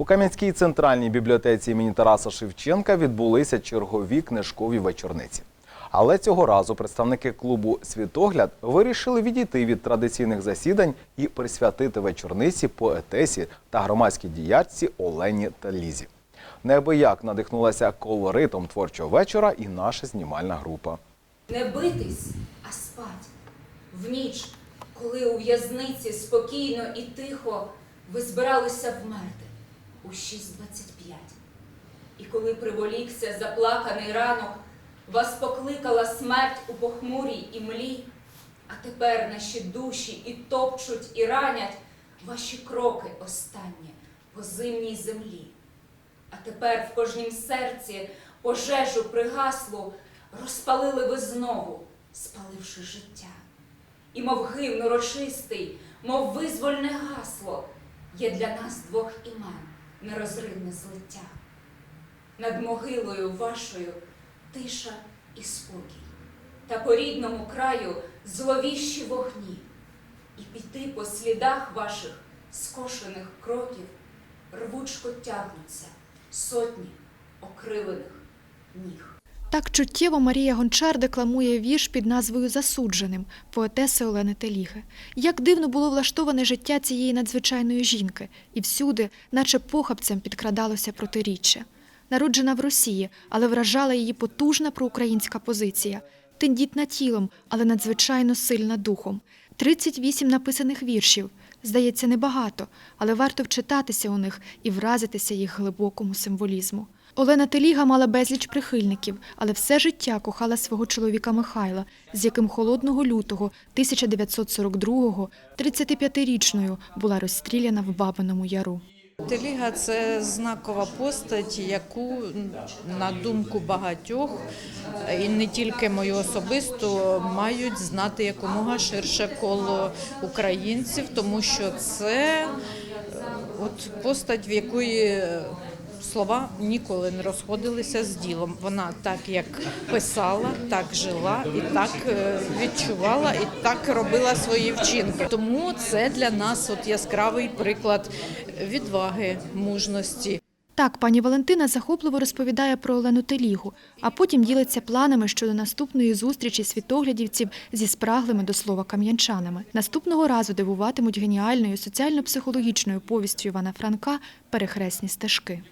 У Кам'янській центральній бібліотеці імені Тараса Шевченка відбулися чергові книжкові вечорниці. Але цього разу представники клубу Світогляд вирішили відійти від традиційних засідань і присвятити вечорниці поетесі та громадській діячці Олені Талізі. Неабияк надихнулася колоритом творчого вечора і наша знімальна група. Не битись, а спать. В ніч, коли у в'язниці спокійно і тихо ви збиралися вмерти у 6.25. І коли приволікся заплаканий ранок, вас покликала смерть у похмурій імлі, а тепер наші душі і топчуть, і ранять ваші кроки останні по зимній землі. А тепер в кожнім серці пожежу пригаслу розпалили ви знову, спаливши життя. І мов гимн урочистий, мов визвольне гасло, є для нас двох імен нерозривне злиття. Над могилою вашою тиша і спокій, та по рідному краю зловіщі вогні, і піти по слідах ваших скошених кроків рвучко тягнуться сотні окрилених ніг. Так чуттєво Марія Гончар декламує вірш під назвою Засудженим поетеси Олени Теліги. Як дивно було влаштоване життя цієї надзвичайної жінки, і всюди, наче похабцем, підкрадалося протиріччя. Народжена в Росії, але вражала її потужна проукраїнська позиція, тендітна тілом, але надзвичайно сильна духом. 38 написаних віршів. Здається, небагато, але варто вчитатися у них і вразитися їх глибокому символізму. Олена Теліга мала безліч прихильників, але все життя кохала свого чоловіка Михайла, з яким холодного лютого 1942-го 35-річною була розстріляна в Бабиному Яру. Теліга це знакова постать, яку, на думку багатьох, і не тільки мою особисту, мають знати якомога ширше коло українців, тому що це от постать, в якої слова ніколи не розходилися з ділом. Вона так як писала, так жила і так е, відчувала, і так робила свої вчинки. Тому це для нас от яскравий приклад відваги, мужності. Так, пані Валентина захопливо розповідає про Олену Телігу, а потім ділиться планами щодо наступної зустрічі світоглядівців зі спраглими до слова кам'янчанами. Наступного разу дивуватимуть геніальною соціально-психологічною повістю Івана Франка перехресні стежки.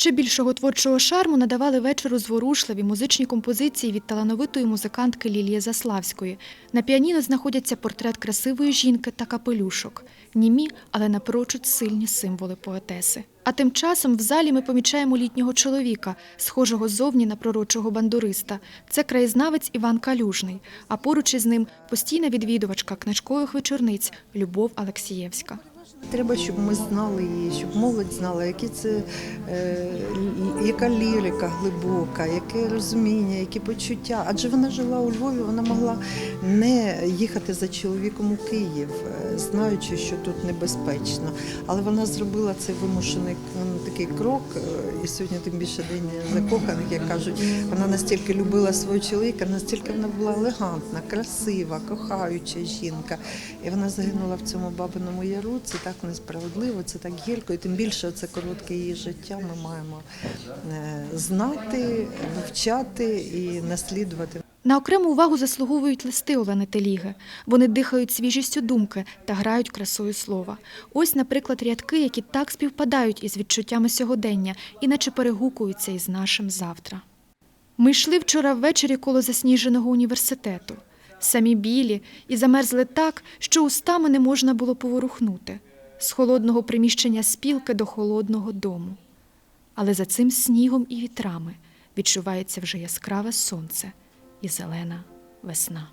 Ще більшого творчого шарму надавали вечору зворушливі музичні композиції від талановитої музикантки Лілії Заславської. На піаніно знаходяться портрет красивої жінки та капелюшок. Німі, але напрочуд сильні символи поетеси. А тим часом в залі ми помічаємо літнього чоловіка, схожого зовні на пророчого бандуриста. Це краєзнавець Іван Калюжний, а поруч із ним постійна відвідувачка книжкових вечорниць Любов Алексієвська. Треба, щоб ми знали її, щоб молодь знала, які це, е, яка лірика глибока, яке розуміння, які почуття. Адже вона жила у Львові, вона могла не їхати за чоловіком у Київ, е, знаючи, що тут небезпечно. Але вона зробила цей вимушений такий крок. е, І сьогодні тим більше день закоханих, як кажуть, вона настільки любила свого чоловіка, настільки вона була елегантна, красива, кохаюча жінка. І вона загинула в цьому бабиному яру. Це так несправедливо, це так гірко. І тим більше це коротке її життя. Ми маємо е, знати, вивчати і наслідувати. На окрему увагу заслуговують листи Олени Теліги. Вони дихають свіжістю думки та грають красою слова. Ось, наприклад, рядки, які так співпадають із відчуттями сьогодення, іначе перегукуються із нашим завтра. Ми йшли вчора ввечері коло засніженого університету. Самі білі і замерзли так, що устами не можна було поворухнути. З холодного приміщення спілки до холодного дому. Але за цим снігом і вітрами відчувається вже яскраве сонце і зелена весна.